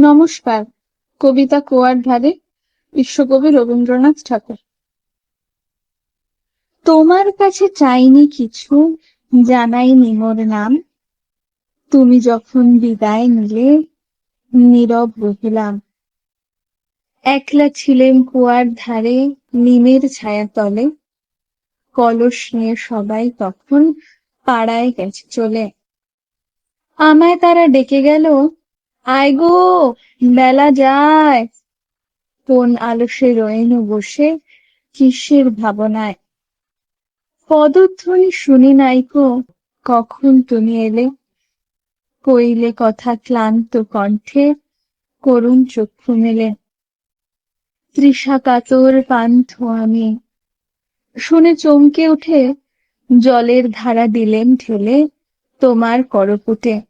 নমস্কার। কবিতা কুয়ার ধারে বিশ্বকবি রবীন্দ্রনাথ ঠাকুর। তোমার কাছে চাইনি কিছু, জানাইনি মোর নাম। তুমি যখন বিদায় নিলে, নীরব রহিলাম। একলা ছিলেন কুয়ার ধারে, নিমের ছায়া তলে। কলস নিয়ে সবাই তখন পাড়ায় গেছে চলে। আমায় তারা ডেকে গেল আয় গো, বেলা যায়। কোন আলসে রয়েনু বসে কিসের ভাবনায়? পদধ্বনি শুনি নাই নাইকো কখন তুমি এলে? কইলে কথা ক্লান্ত কণ্ঠে, করুণ চক্ষু মেলে। তৃষা কাতর পান্থ আমি। শুনে চমকে উঠে, জলের ধারা দিলেন ঠেলে তোমার করপুটে।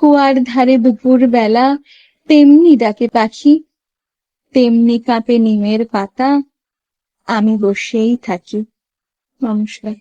কুয়ার ধারে দুপুর বেলা তেমনি ডাকে পাখি, তেমনি কাঁপে নিমের পাতা, আমি বসেই থাকি। নমস্কার।